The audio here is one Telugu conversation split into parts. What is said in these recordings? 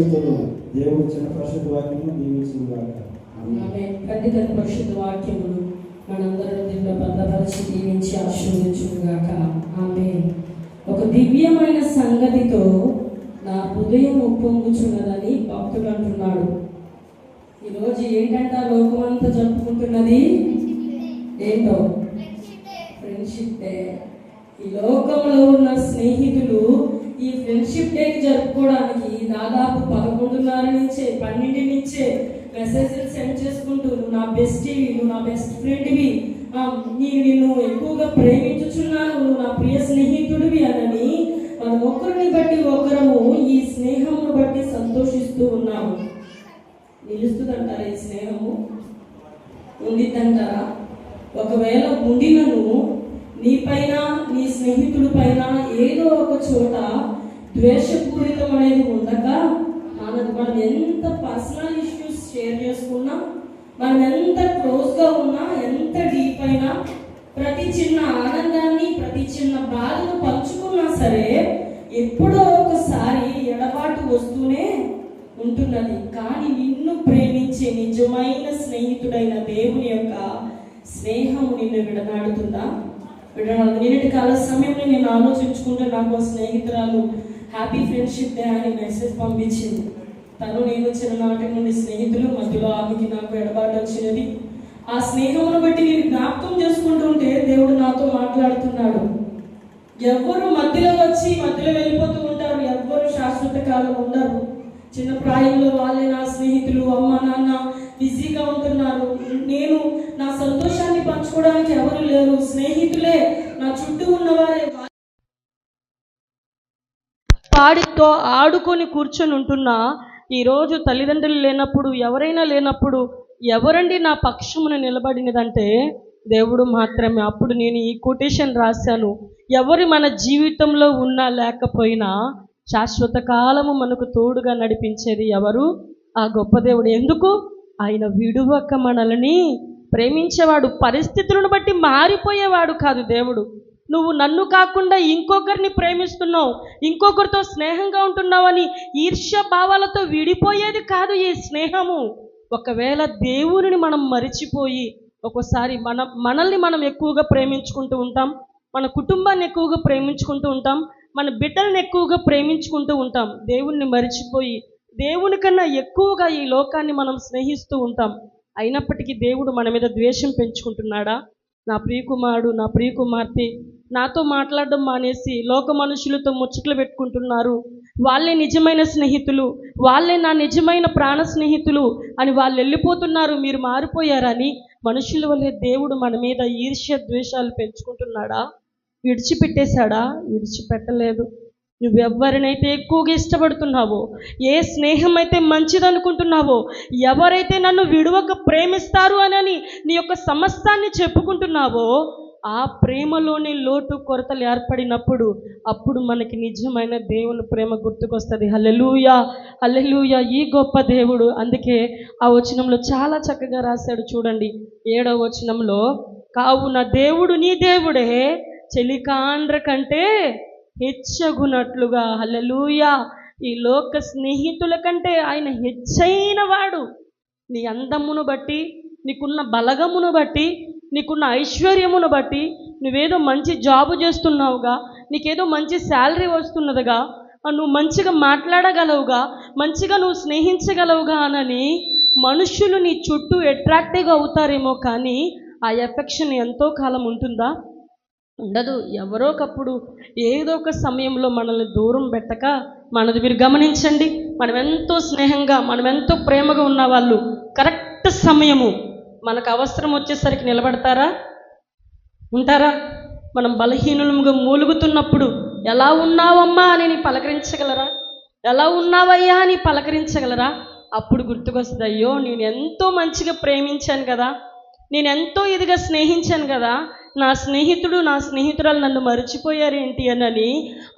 దేవుడు చిన్న పరిశుద్ధ వాక్యం. దీవించుగాక ఆమె ఖండిత పరిశుద్ధ వాక్యములు మనందరం దీంట్లో భద్రపరిచి దీవించి ఆమె ఒక దివ్యమైన సంగతితో నా హృదయం ఉప్పొంగుచున్నదని భక్తుడు అంటున్నాడు. ఈరోజు ఏంటంట లోకమంతా జరుపుకుంటున్నది? ఏంటో? ఫ్రెండ్షిప్ డే ఈ లోకంలో ఉన్న స్నేహితులు ఈ ఫ్రెండ్షిప్ డే జరుపుకోవడానికి దాదాపు పదకొండున్నర నుంచే పన్నెండు నుంచే మెసేజ్లు సెండ్ చేసుకుంటూ నువ్వు నా బెస్టీవి నువ్వు నా బెస్ట్ ఫ్రెండ్వి నేను నిన్ను ఎక్కువగా ప్రేమించుచున్నాను నువ్వు నా ప్రియ స్నేహితుడివి అనని మన ఒకరిని బట్టి ఒకరము ఈ స్నేహమును బట్టి సంతోషిస్తూ ఉన్నాము. నిలుస్తుందంటారా ఈ స్నేహము? ఉండిద్దంటారా? ఒకవేళ ఉండినను నీ పైన నీ స్నేహితుల పైన ఏదో ఒక చోట ద్వేషపూరితం అనేది ఉండక మనది మనం ఎంత పర్సనల్ ఇష్యూస్ షేర్ చేసుకున్నా మనం ఎంత క్లోజ్గా ఉన్నా ఎంత డీప్ అయినా ప్రతి చిన్న ఆనందాన్ని ప్రతి చిన్న బాధను పంచుకున్నా సరే ఎప్పుడో ఒకసారి ఎడబాటు వస్తూనే ఉంటున్నది. కానీ నిన్ను ప్రేమించే నిజమైన స్నేహితుడైన దేవుని యొక్క స్నేహము నిన్ను విడనాడుతుందా? నేనేటి కాల సమయంలో నేను ఆలోచించుకుంటే నాకు స్నేహితురాలు హ్యాపీ ఫ్రెండ్షిప్ డే అని మెసేజ్ పంపించింది. తను నేను చిన్ననాటి నుండి స్నేహితులు మధ్యలో ఆమెకి నాకు ఎడబాటు వచ్చినది ఆ స్నేహమును బట్టి నేను జ్ఞాపకం చేసుకుంటుంటే దేవుడు నాతో మాట్లాడుతున్నాడు. ఎవ్వరు మధ్యలో వచ్చి మధ్యలో వెళ్ళిపోతూ ఉంటారు ఎవ్వరు శాశ్వత కాలం ఉండరు. చిన్న ప్రాయంలో వాళ్ళే నా స్నేహితులు అమ్మ నాన్న బిజీగా ఉంటున్నారు. నేను సంతోషాన్ని పంచుకోవడానికి ఎవరు లేరు. స్నేహితులే నా చుట్టూ ఉన్నవారే పాడితో ఆడుకొని కూర్చొని ఉంటున్నా ఈరోజు తల్లిదండ్రులు లేనప్పుడు ఎవరైనా లేనప్పుడు ఎవరండి నా పక్షమును నిలబడినదంటే దేవుడు మాత్రమే. అప్పుడు నేను ఈ కొటేషన్ రాశాను. ఎవరు మన జీవితంలో ఉన్నా లేకపోయినా శాశ్వత కాలము మనకు తోడుగా నడిపించేది ఎవరు? ఆ గొప్ప దేవుడు. ఎందుకు? ఆయన విడువక మనల్ని ప్రేమించేవాడు పరిస్థితులను బట్టి మారిపోయేవాడు కాదు దేవుడు. నువ్వు నన్ను కాకుండా ఇంకొకరిని ప్రేమిస్తున్నావు ఇంకొకరితో స్నేహంగా ఉంటున్నావని ఈర్ష్య భావాలతో విడిపోయేది కాదు ఈ స్నేహము. ఒకవేళ దేవునిని మనం మరిచిపోయి ఒక్కోసారి మన మనల్ని మనం ఎక్కువగా ప్రేమించుకుంటూ ఉంటాం మన కుటుంబాన్ని ఎక్కువగా ప్రేమించుకుంటూ ఉంటాం మన బిడ్డల్ని ఎక్కువగా ప్రేమించుకుంటూ ఉంటాం దేవుణ్ణి మరిచిపోయి దేవుని కన్నా ఎక్కువగా ఈ లోకాన్ని మనం స్నేహిస్తూ ఉంటాం. అయినప్పటికీ దేవుడు మన మీద ద్వేషం పెంచుకుంటున్నాడా? నా ప్రియకుమారుడు నా ప్రియకుమార్తె నాతో మాట్లాడడం మానేసి లోక మనుషులతో ముచ్చట్లు పెట్టుకుంటున్నారు. వాళ్ళే నిజమైన స్నేహితులు వాళ్ళే నా నిజమైన ప్రాణ స్నేహితులు అని వాళ్ళు వెళ్ళిపోతున్నారు. మీరు మారిపోయారని మనుషుల వల్లే దేవుడు మన మీద ఈర్ష్య ద్వేషాలు పెంచుకుంటున్నాడా? విడిచిపెట్టేశాడా? విడిచిపెట్టలేదు. నువ్వెవరినైతే ఎక్కువగా ఇష్టపడుతున్నావో ఏ స్నేహం అయితే మంచిదనుకుంటున్నావో ఎవరైతే నన్ను విడువక ప్రేమిస్తారు అనని నీ యొక్క సమస్తాన్ని చెప్పుకుంటున్నావో ఆ ప్రేమలోని లోటు కొరతలు ఏర్పడినప్పుడు అప్పుడు మనకి నిజమైన దేవుని ప్రేమ గుర్తుకొస్తుంది. హల్లెలూయా హల్లెలూయా ఈ గొప్ప దేవుడు. అందుకే ఆ వచనంలో చాలా చక్కగా రాశాడు చూడండి. ఏడవ వచనంలో కావున దేవుడు నీ దేవుడే చెలికాండ్ర కంటే హెచ్చగునట్లుగా. హలలుయా ఈ లోక స్నేహితుల కంటే ఆయన హెచ్చైన వాడు. నీ అందమును బట్టి నీకున్న బలగమును బట్టి నీకున్న ఐశ్వర్యమును బట్టి నువ్వేదో మంచి జాబు చేస్తున్నావుగా నీకేదో మంచి శాలరీ వస్తున్నదిగా నువ్వు మంచిగా మాట్లాడగలవుగా మంచిగా నువ్వు స్నేహించగలవుగా అనని మనుషులు నీ చుట్టూ అట్రాక్టివ్గా అవుతారేమో కానీ ఆ ఎఫెక్షన్ ఎంతో కాలం ఉంటుందా? ఉండదు. ఎవరో ఒకప్పుడు ఏదో ఒక సమయంలో మనల్ని దూరం పెట్టక మనది మీరు గమనించండి. మనం ఎంతో స్నేహంగా మనం ఎంతో ప్రేమగా ఉన్న వాళ్ళు కరెక్ట్ సమయము మనకు అవసరం వచ్చేసరికి నిలబడతారా? ఉంటారా? మనం బలహీనులుగా మూలుగుతున్నప్పుడు ఎలా ఉన్నావమ్మా అని నీ పలకరించగలరా? ఎలా ఉన్నావయ్యా అని పలకరించగలరా? అప్పుడు గుర్తుకొస్తుంది అయ్యో నేను ఎంతో మంచిగా ప్రేమించాను కదా. నేను ఎంతో ఇదిగా స్నేహించాను కదా. నా స్నేహితుడు నా స్నేహితురాలు నన్ను మర్చిపోయారేంటి అని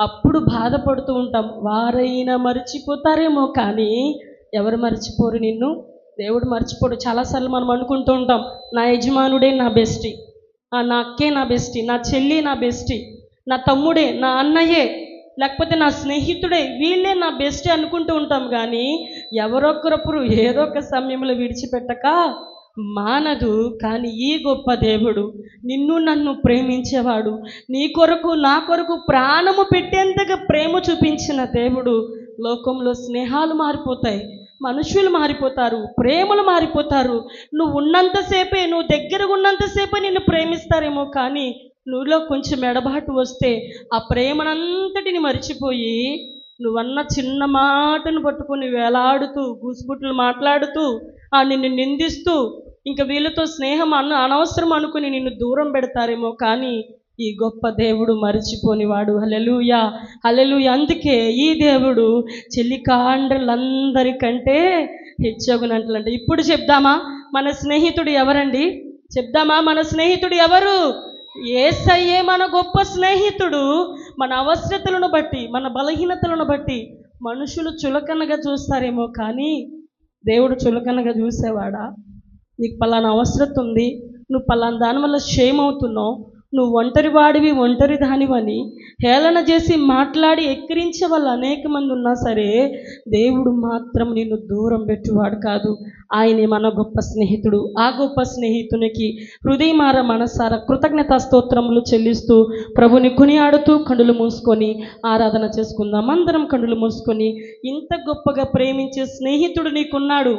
అప్పుడు బాధపడుతూ ఉంటాం. వారైనా మర్చిపోతారేమో కానీ ఎవరు మర్చిపోరు నిన్ను? దేవుడు మర్చిపోడు. చాలాసార్లు మనం అనుకుంటూ ఉంటాం నా యజమానుడే నా బెస్టీ ఆ, నా అక్కే నా బెస్టీ నా చెల్లి నా బెస్టీ నా తమ్ముడే నా అన్నయ్యే లేకపోతే నా స్నేహితుడే వీళ్ళే నా బెస్ట్ అనుకుంటూ ఉంటాం. కానీ ఎవరొకరొకరు ఏదో ఒక సమయంలో విడిచిపెట్టక మానదు కానీ ఈ గొప్ప దేవుడు నిన్ను నన్ను ప్రేమించేవాడు. నీ కొరకు నా కొరకు ప్రాణము పెట్టేంతగా ప్రేమ చూపించిన దేవుడు లోకంలో స్నేహాలు మారిపోతాయి మనుషులు మారిపోతారు ప్రేమలు మారిపోతారు. నువ్వు ఉన్నంతసేపే నువ్వు దగ్గర ఉన్నంతసేపే నిన్ను ప్రేమిస్తారేమో కానీ నువ్వులో కొంచెం ఎడబాటు వస్తే ఆ ప్రేమనంతటిని మర్చిపోయి నువ్వన్న చిన్న మాటను పట్టుకొని వేలాడుతూ గుసుగుట్లు మాట్లాడుతూ ఆ నిన్ను నిందిస్తూ ఇంకా వీళ్ళతో స్నేహం అన్న అనవసరం అనుకుని నిన్ను దూరం పెడతారేమో కానీ ఈ గొప్ప దేవుడు మరిచిపోనివాడు. హలెలుయా హలెలుయ అందుకే ఈ దేవుడు చెల్లికాండ్రులందరికంటే హెచ్చగునంటలంటే. ఇప్పుడు చెప్దామా? మన స్నేహితుడు ఎవరండి? చెప్దామా? మన స్నేహితుడు ఎవరు? ఏసయ్యే మన గొప్ప స్నేహితుడు. మన అవసరతలను బట్టి మన బలహీనతలను బట్టి మనుషులు చులకనగా చూస్తారేమో కానీ దేవుడు చులకనగా చూసేవాడా? నీకు పలానా అవసరత ఉంది నువ్వు పలానా దానివల్ల షేమ్ అవుతున్నావు నువ్వు ఒంటరి వాడివి ఒంటరి దానివని హేళన చేసి మాట్లాడి ఎక్కిరించే వాళ్ళు అనేక మంది ఉన్నా సరే దేవుడు మాత్రం నిన్ను దూరం పెట్టువాడు కాదు. ఆయనే మన గొప్ప స్నేహితుడు. ఆ గొప్ప స్నేహితునికి హృదయమార మనసార కృతజ్ఞతా స్తోత్రములు చెల్లిస్తూ ప్రభుని కొనియాడుతూ కండులు మూసుకొని ఆరాధన చేసుకుందాం. అందరం కండులు మూసుకొని ఇంత గొప్పగా ప్రేమించే స్నేహితుడు నీకున్నాడు.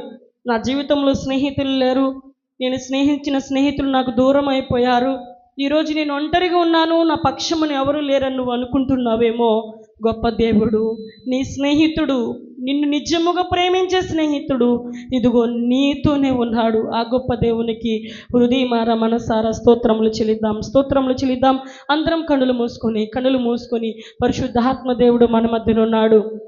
నా జీవితంలో స్నేహితులు లేరు. నేను స్నేహించిన స్నేహితులు నాకు దూరం అయిపోయారు. ఈరోజు నేను ఒంటరిగా ఉన్నాను. నా పక్షమును ఎవరు లేరని నువ్వు అనుకుంటున్నావేమో? గొప్ప దేవుడు నీ స్నేహితుడు నిన్ను నిజముగా ప్రేమించే స్నేహితుడు ఇదిగో నీతోనే ఉన్నాడు. ఆ గొప్ప దేవునికి హృదయమార మనసార స్తోత్రములు చెల్లిద్దాం. స్తోత్రములు చెల్లిద్దాం. అందరం కనులు మూసుకొని కనులు మూసుకొని పరిశుద్ధాత్మ దేవుడు మన మధ్యనున్నాడు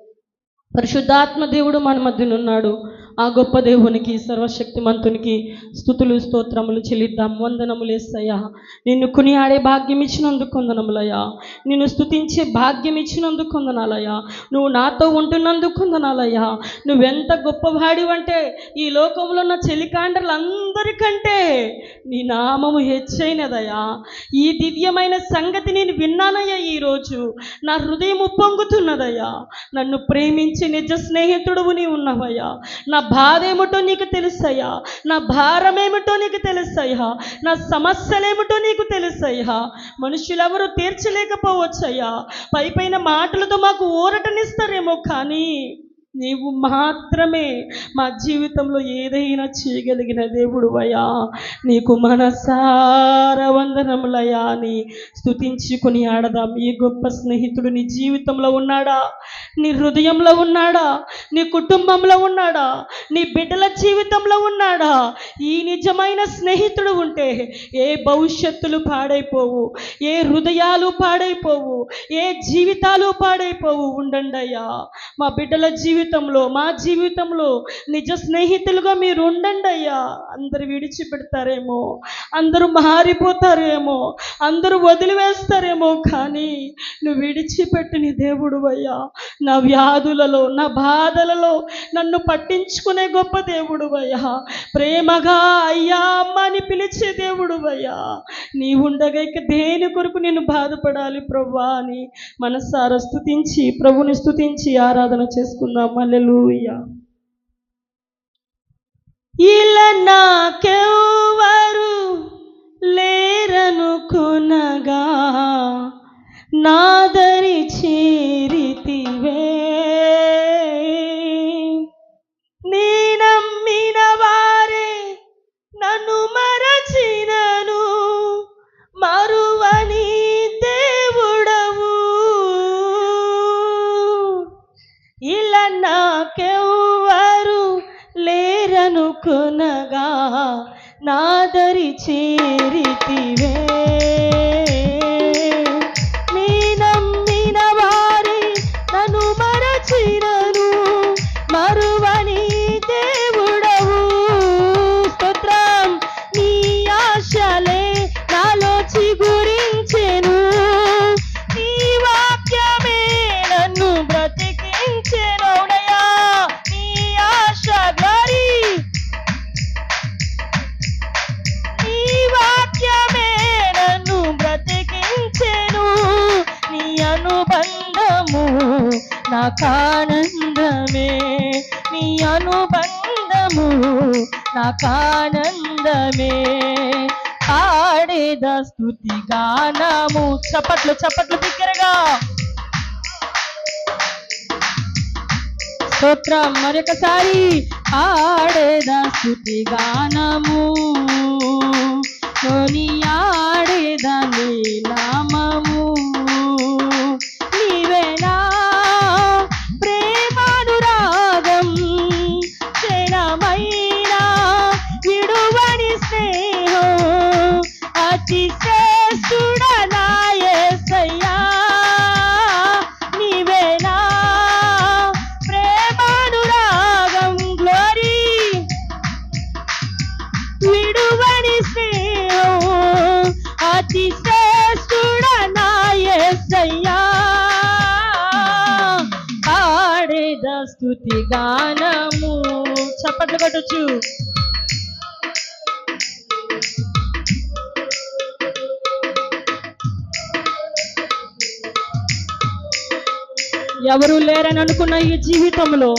పరిశుద్ధాత్మ దేవుడు మన మధ్యనున్నాడు ఆ గొప్ప దేవునికి సర్వశక్తిమంతునికి స్థుతులు స్తోత్రములు చెల్లిద్దాం. వందనములేసయ్యా నిన్ను కొనియాడే భాగ్యం ఇచ్చినందుకు కొందనములయ్యా నిన్ను స్తుతించే భాగ్యం ఇచ్చినందుకు కొందనాలయ్యా నువ్వు నాతో ఉంటున్నందుకు కొందనాలయ్యా నువ్వెంత గొప్పవాడివంటే ఈ లోకంలో ఉన్న చెలికాండలందరికంటే నీ నామము హెచ్చైనదయ్యా. ఈ దివ్యమైన సంగతి నేను విన్నానయ్యా ఈరోజు నా హృదయం ఉప్పొంగుతున్నదయ్యా నన్ను ప్రేమించి నిజ స్నేహితుడువు నీ ఉన్నవయ్యా నా బాధ ఏమిటో నీకు తెలుసయ్యా? నా భారం ఏమిటో నీకు తెలుసయ్యా? నా సమస్యలేమిటో నీకు తెలుసయ్యా? మనుషులెవరూ తీర్చలేకపోవచ్చయ్యా. పై పైన మాటలతో మాకు ఊరటనిస్తారేమో కానీ నీవు మాత్రమే మా జీవితంలో ఏదైనా చేయగలిగిన దేవుడు అయ్యా. నీకు మనసార వందనములయ్యా. అని స్తుతించుకొని ఆడదాం. ఈ గొప్ప స్నేహితుడు నీ జీవితంలో ఉన్నాడా? నీ హృదయంలో ఉన్నాడా? నీ కుటుంబంలో ఉన్నాడా? నీ బిడ్డల జీవితంలో ఉన్నాడా? ఈ నిజమైన స్నేహితుడు ఉంటే ఏ భవిష్యత్తులు పాడైపోవు ఏ హృదయాలు పాడైపోవు ఏ జీవితాలు పాడైపోవు. ఉండండి అయ్యా. మా బిడ్డల జీవితంలో మా జీవితంలో నిజ స్నేహితులుగా మీరు ఉండండి అయ్యా. అందరు విడిచిపెడతారేమో అందరూ మారిపోతారేమో అందరూ వదిలివేస్తారేమో కానీ నువ్వు విడిచిపెట్టిన దేవుడు అయ్యా. నా వ్యాధులలో నా బాధలలో నన్ను పట్టించుకునే గొప్ప దేవుడు అయ్యా. ప్రేమగా అయ్యా అమ్మ అని పిలిచే దేవుడు అయ్యా. నీ ఉండగా ఇక దేని కొరకు నేను బాధపడాలి ప్రభా అని మనసారా స్థుతించి ప్రభుని స్థుతించి ఆరాధన చేసుకుందాం హల్లెలూయా ఇలా నాకెవ్వరు లేరనుకునగా నాదరి చేరితివే. లేరనుకునగా నాదరి చేరితివే. అనుబంధము నాకానందమే. నీ అనుబంధము నాకానందమే. ఆడేద స్థుతి గానము. చప్పట్లు చప్పట్లు బిగ్గరగా స్తోత్రం. మరొకసారి ఆడేద స్థుతి గానము. కొని ఆడేద నీ నామము. చప్పట్లు కొట్టచ్చు ఎవరు లేరని అనుకున్న ఈ జీవితంలో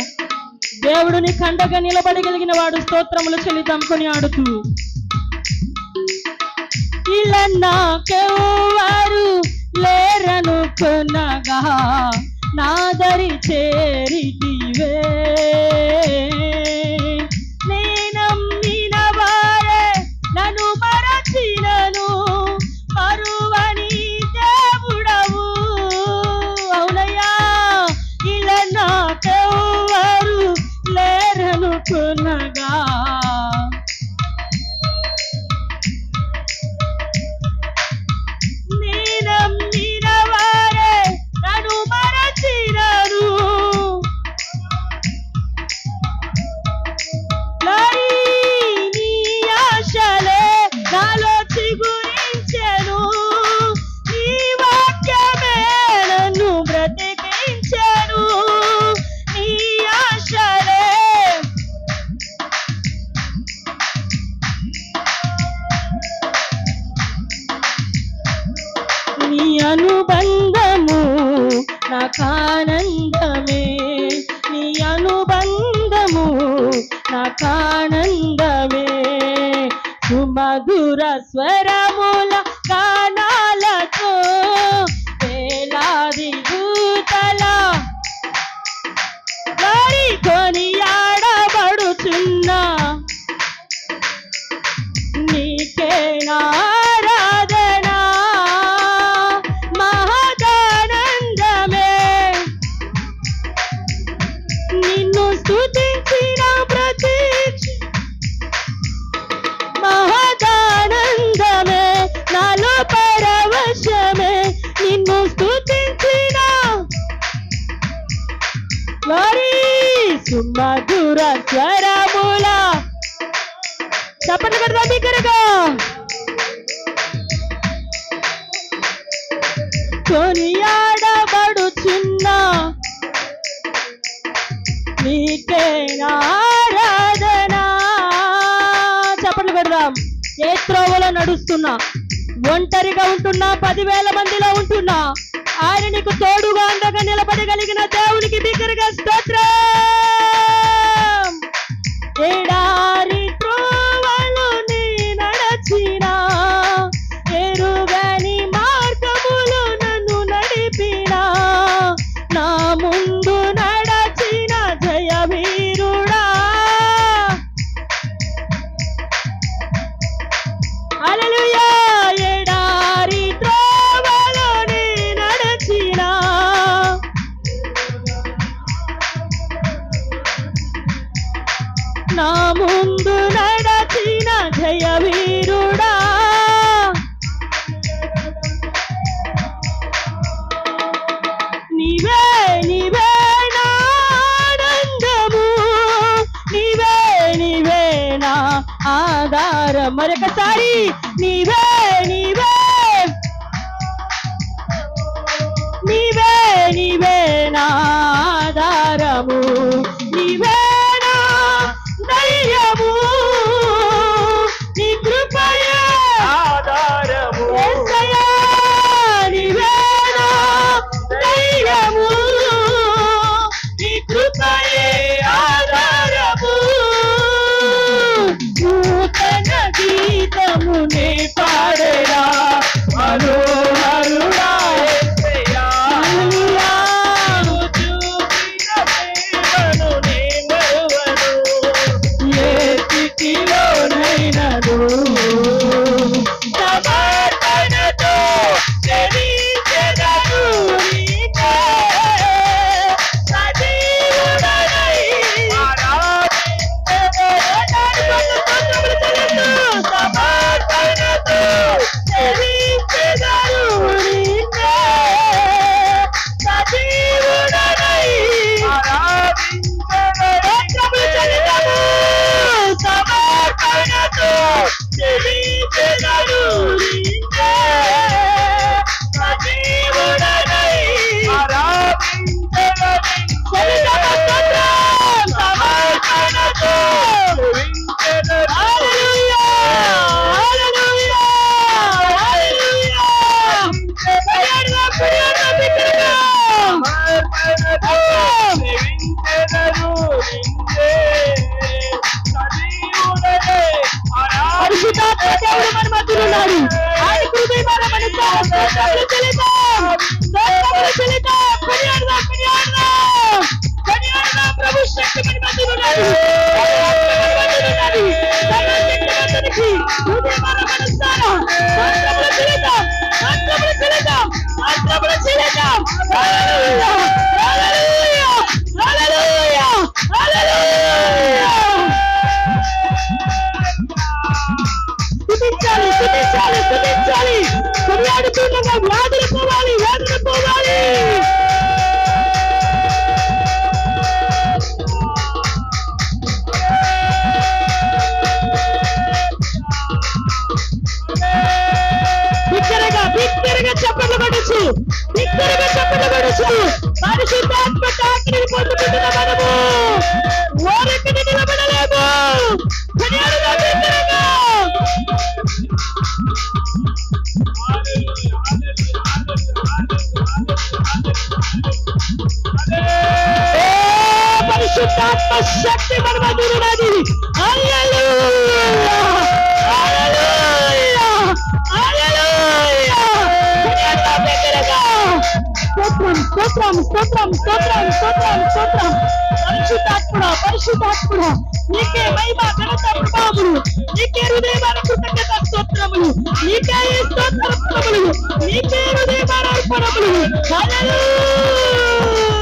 దేవుడిని కండగా నిలబడగలిగిన వాడు స్తోత్రములు చెల్లిదంకొని ఆడుతూ. ఇలా నాకెవ్వరు లేరనుకున్నగా నాదరి చేరిటివే. నీ అనుబంధము నాకానందమే. నీ అనుబంధము నాకానందమే. సుమధుర స్వరముల గానాలతో వేలాది దూతల కొని హరి సుమధుర స్వరముల. చప్పట్లు కొడదాం బిగ్గరగా కొనియాడబడుచున్న నీకే ఆరాధన? చప్పట్లు కొడదాం ఏ త్రోవలో నడుస్తున్నా? ఒంటరిగా ఉంటున్నా పదివేల మందిలో ఉంటున్నా? ఆయన నీకు తోడుగా అందగా నిలబడగలిగిన దేవునికి బిగ్గరగా స్తోత్రం. ఏడా నామమునే చెల్లించెదను నీకే. మనస్సారా స్తోత్రములు చెల్లిద్దాం కొనియాడుతుండగా వ్యాధులు పోవాలి వ్యాధులు పోవాలి. బిగ్గరగా బిగ్గరగా చప్పట్లు కొట్టచ్చు. బిగ్గరగా చప్పట్లు కొట్టచ్చు. పరిశుద్ధాత్మ తాకిడిని పొందుకుంటున్న మనము. ఓరెక్కడి శక్తి మన మధ్య ఉన్నది హల్లెలూయా హల్లెలూయా హల్లెలూయా కొనియాడుదాం బిగ్గరగా స్తోత్రం స్తోత్రం స్తోత్రం స్తోత్రం స్తోత్రం స్తోత్రం పరిశుద్ధాత్ముడా పరిశుద్ధాత్ముడా నీకే మహిమ ఘనత ప్రభావములు నీకే హృదయమైన కృతజ్ఞత స్తోత్రములు నీకే ఈ స్తోత్రములు నీకే హృదయమైన అర్పణములు హల్లెలూయా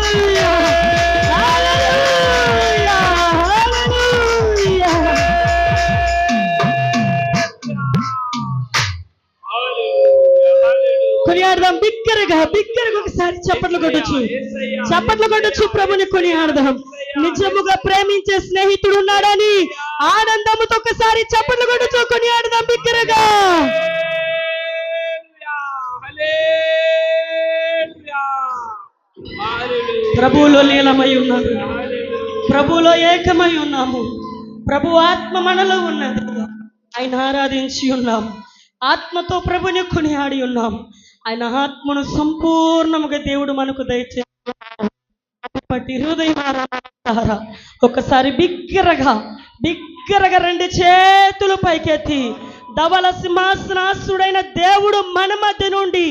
హల్లెలూయా బిగ్గరగా బిగ్గరగా ఒకసారి చప్పట్లు కొట్టచ్చు. చప్పట్లు కొట్టచ్చు ప్రభుని కొనియాడదాం. నిజముగా ప్రేమించే స్నేహితుడు ఉన్నాడని ఆనందముతో ఒకసారి చప్పట్లు కొట్టచ్చు కొనియాడదాం బిగ్గరగా. ప్రభువులో లీలమై ఉన్నాము. ప్రభువులో ఏకమై ఉన్నాము. ప్రభు ఆత్మ మనలో ఉన్నది. ఆయన ఆరాధించి ఉన్నాం ఆత్మతో ప్రభుని కొనియాడి ఉన్నాం ఆయన ఆత్మను సంపూర్ణముగా దేవుడు మనకు దయచే పట్టి ఒకసారి బిగ్గరగా బిగ్గరగా రెండు చేతులు పైకెత్తి ధవల సింహాసనాసుడైన దేవుడు మన మధ్య నుండి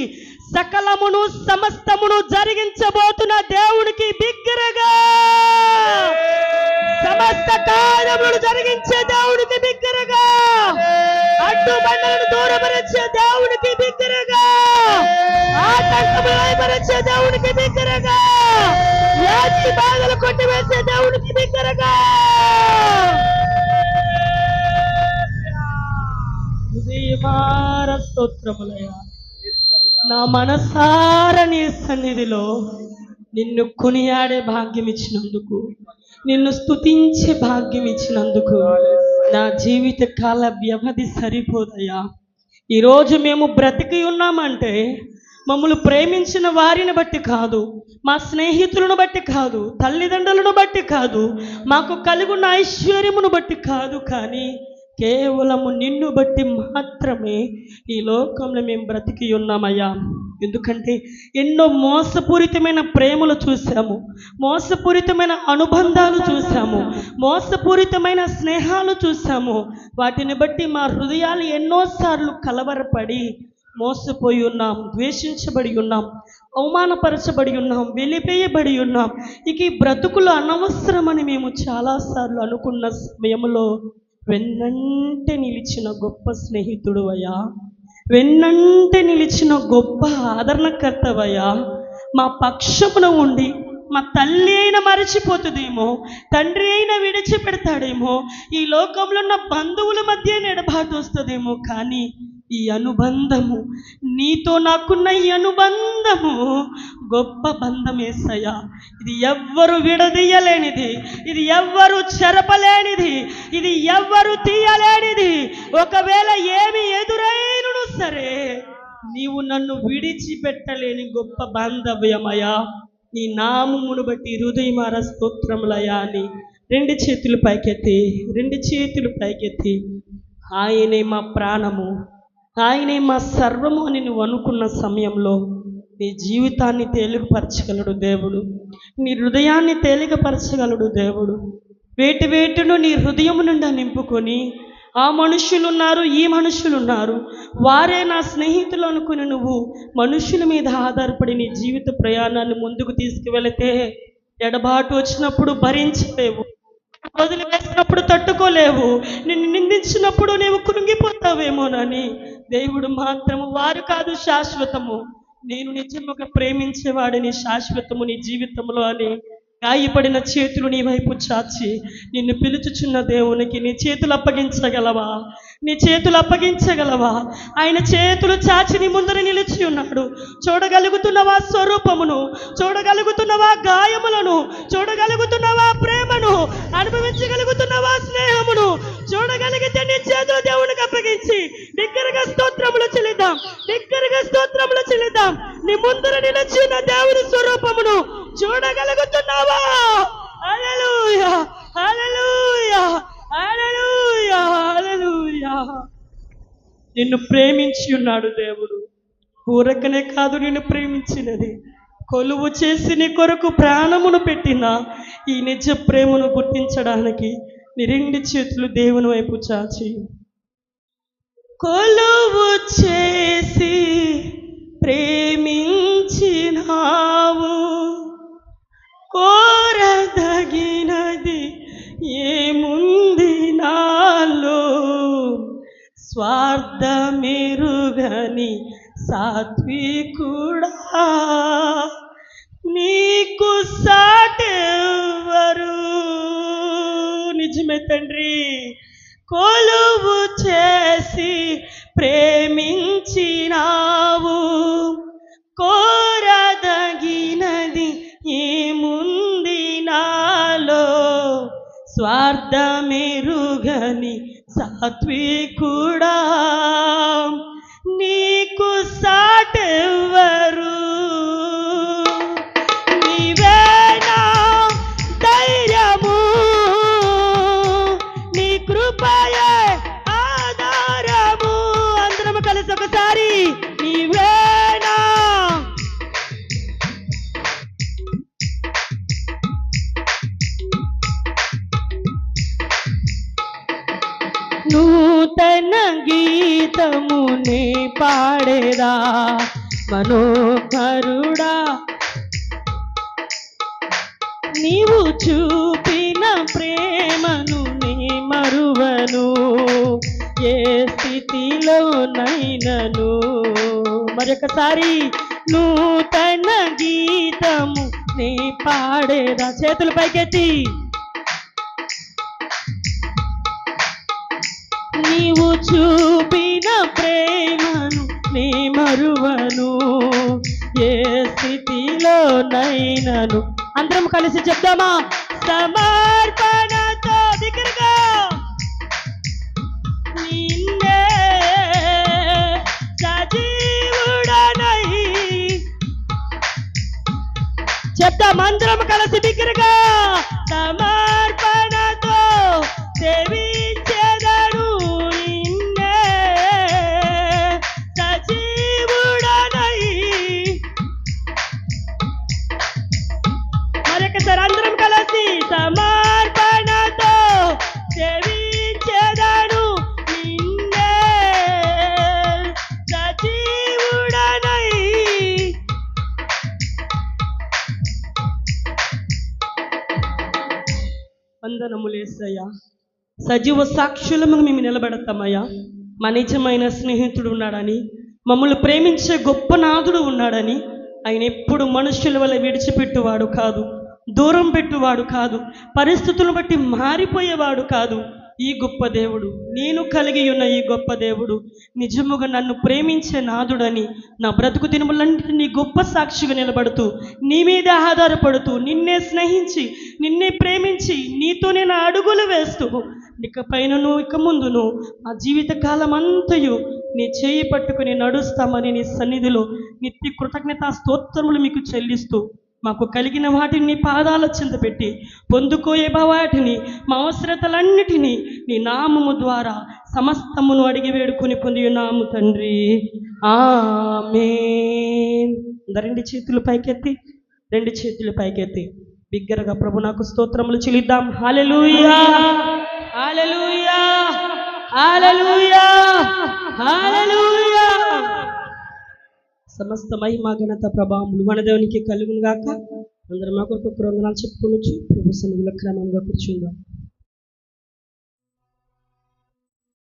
సకలమును సమస్తమును జరిగించబోతున్న దేవునికి బిగ్గరగా సమస్త కార్యములు జరిగించే దేవునికి బిగ్గరగా అడ్డు బండలను దూరపరిచే దేవునికి భయపరచే దేవునికి బిగ్గరగా. వ్యాధి బాధలు కొట్టివేసే దేవునికి బిగ్గరగా. హృదయమార స్తోత్రములయ్యా. నా మనసార నీ సన్నిధిలో నిన్ను కొనియాడే భాగ్యం ఇచ్చినందుకు నిన్ను స్తుతించే భాగ్యం ఇచ్చినందుకు నా జీవిత కాల వ్యవధి సరిపోదయా ఈరోజు మేము బ్రతికి ఉన్నామంటే మమ్మల్ని ప్రేమించిన వారిని బట్టి కాదు మా స్నేహితులను బట్టి కాదు తల్లిదండ్రులను బట్టి కాదు మాకు కలుగున్న ఐశ్వర్యమును బట్టి కాదు కానీ కేవలము నిన్ను బట్టి మాత్రమే ఈ లోకంలో మేము బ్రతికి ఉన్నామయ్యా. ఎందుకంటే ఎన్నో మోసపూరితమైన ప్రేమలు చూసాము మోసపూరితమైన అనుబంధాలు చూసాము మోసపూరితమైన స్నేహాలు చూసాము వాటిని బట్టి మా హృదయాలు ఎన్నోసార్లు కలవరపడి మోసపోయి ఉన్నాం ద్వేషించబడి ఉన్నాం అవమానపరచబడి ఉన్నాం వెలిపేయబడి ఉన్నాం. ఇక ఈ బ్రతుకులు అనవసరమని మేము చాలాసార్లు అనుకున్న సమయంలో వెన్నంటే నిలిచిన గొప్ప స్నేహితుడు అయ్యా. వెన్నంటే నిలిచిన గొప్ప ఆదరణకర్తవయ్యా. మా పక్షమున ఉండి మా తల్లి అయినా మరచిపోతుందేమో తండ్రి అయినా విడిచిపెడతాడేమో ఈ లోకంలో ఉన్న బంధువుల మధ్య నిడబాటు వస్తుందేమో కానీ ఈ అనుబంధము నీతో నాకున్న ఈ అనుబంధము గొప్ప బంధం ఏసయ్యా. ఇది ఎవ్వరు విడదీయలేనిది ఇది ఎవ్వరు చెరపలేనిది ఇది ఎవ్వరు తీయలేనిది. ఒకవేళ ఏమి ఎదురైనను సరే నీవు నన్ను విడిచిపెట్టలేని గొప్ప బాంధవ్యమయా నీ నామమును బట్టి హృదయమార స్తోత్రములయా అని రెండు చేతులు పైకెత్తి రెండు చేతులు పైకెత్తి ఆయనే మా ప్రాణము. ఆయనే మా సర్వము అని నువ్వు అనుకున్న సమయంలో నీ జీవితాన్ని తేలికపరచగలడు దేవుడు. నీ హృదయాన్ని తేలికపరచగలడు దేవుడు. వేటి వేటును నీ హృదయం నుండి నింపుకొని ఆ మనుషులు ఉన్నారు ఈ మనుషులు ఉన్నారు వారే నా స్నేహితులు అనుకుని నువ్వు మనుషుల మీద ఆధారపడి నీ జీవిత ప్రయాణాన్ని ముందుకు తీసుకువెళితే ఎడబాటు వచ్చినప్పుడు భరించలేవు. వదిలివేసినప్పుడు తట్టుకోలేవు. నిన్ను నిందించినప్పుడు నీవు కృంగిపోతావేమోనని దేవుడు మాత్రము వారు కాదు శాశ్వతము. నేను నిజముగా ప్రేమించేవాడిని శాశ్వతము నీ జీవితంలో అని గాయపడిన చేతులు నీ వైపు చాచి నిన్ను పిలుచుచున్న దేవునికి నీ చేతులు అప్పగించగలవా? నీ చేతులు అప్పగించగలవా? ఆయన చేతులు చాచి నీ ముందర నిలిచి ఉన్నాడు. చూడగలుగుతున్నవా స్వరూపమును? చూడగలుగుతున్నవా గాయములను? చూడగలుగుతున్నవా ప్రేమను? అనుభవించగలుగుతున్నవా స్నేహమును? చూడగలిగితే నీ చేతులు దేవునికి అప్పగించి దగ్గరగా స్తోత్రములు చెల్లిద్దాం. దగ్గరగా స్తోత్రములు చెల్లిద్దాం. నీ ముందర నిలిచి ఉన్న దేవుని స్వరూపమును చూడగలుగుతున్నావా? హల్లెలూయా హల్లెలూయా హల్లెలూయా హల్లెలూయా. నిన్ను ప్రేమించి ఉన్నాడు దేవుడు. ఊరకనే కాదు నిన్ను ప్రేమించినది. కొలువు చేసి నీ కొరకు ప్రాణమును పెట్టిన ఈ నిజ ప్రేమను గుర్తించడానికి నీ రెండు చేతులు దేవుని వైపు చాచి. కొలువు చేసి ప్రేమించినా కోరదగినది ఏముంది నాలో? స్వార్థమెరుగని సాత్వికుడా? నీకు సాటెవ్వరు? నిజమే తండ్రి. కొలువు చేసి ప్రేమించినావు. కో స్వార్థమెరుగని సాత్వికుడా. గీతమునే పాడేదా? మనోహరుడా నీవు చూపిన ప్రేమను నీ మరువను ఏ స్థితిలో నైనను మరొకసారి నూతన గీతము నీ పాడేదా? చేతులు పైకెత్తి. నీవు చూపిన ప్రేమను నీ మరువను ఏ స్థితిలో నైనను అందరం కలిసి చెప్దామా? సమర్పణతో దగ్గరగా నిన్నే సజీవుడనై. చెప్దాం అందరం కలిసి బిగ్గరగా సమర్ వందనములేసయ్యా సజీవ సాక్షులము మేము నిలబెడతామయ్యా. మా నిజమైన స్నేహితుడు ఉన్నాడని మమ్మల్ని ప్రేమించే గొప్ప నాథుడు ఉన్నాడని ఆయన ఎప్పుడు మనుషుల వల్ల విడిచిపెట్టువాడు కాదు దూరం పెట్టువాడు కాదు పరిస్థితులను బట్టి మారిపోయేవాడు కాదు. ఈ గొప్ప దేవుడు నేను కలిగి ఉన్న ఈ గొప్ప దేవుడు నిజముగా నన్ను ప్రేమించే నాదుడని నా బ్రతుకు నీ గొప్ప సాక్షిగా నిలబడుతూ నీ మీదే ఆధారపడుతూ నిన్నే స్నేహించి నిన్నే ప్రేమించి నీతో నేను అడుగులు వేస్తూ ఇక పైనను ఇక ముందును ఆ జీవిత కాలం అంతయు నీ చేయి పట్టుకుని నడుస్తామని నీ సన్నిధిలో నిత్య కృతజ్ఞతా స్తోత్రములు మీకు చెల్లిస్తూ మాకు కలిగిన వాటిని నీ పాదాల చింత పెట్టి పొందుకోయే వాటిని మా అవసరతలన్నిటినీ నీ నామము ద్వారా సమస్తమును అడిగి వేడుకొని పొంది నాము తండ్రి. ఆమె రెండు చేతులు పైకెత్తి రెండు చేతులు పైకెత్తి. బిగ్గరగా ప్రభు నాకు స్తోత్రములు చెల్లిద్దాం. హాలెలుయా హాలెలుయా హాలెలుయా హాలెలుయా సమస్త మహిమ ఘనత ప్రభావములు మన దేవునికి కలుగును గాక అందరం ఒకరికొకరు వందనాలు చెప్పుకోవచ్చు ప్రభు సన్నిధిలో క్రమంగా కూర్చుందాం.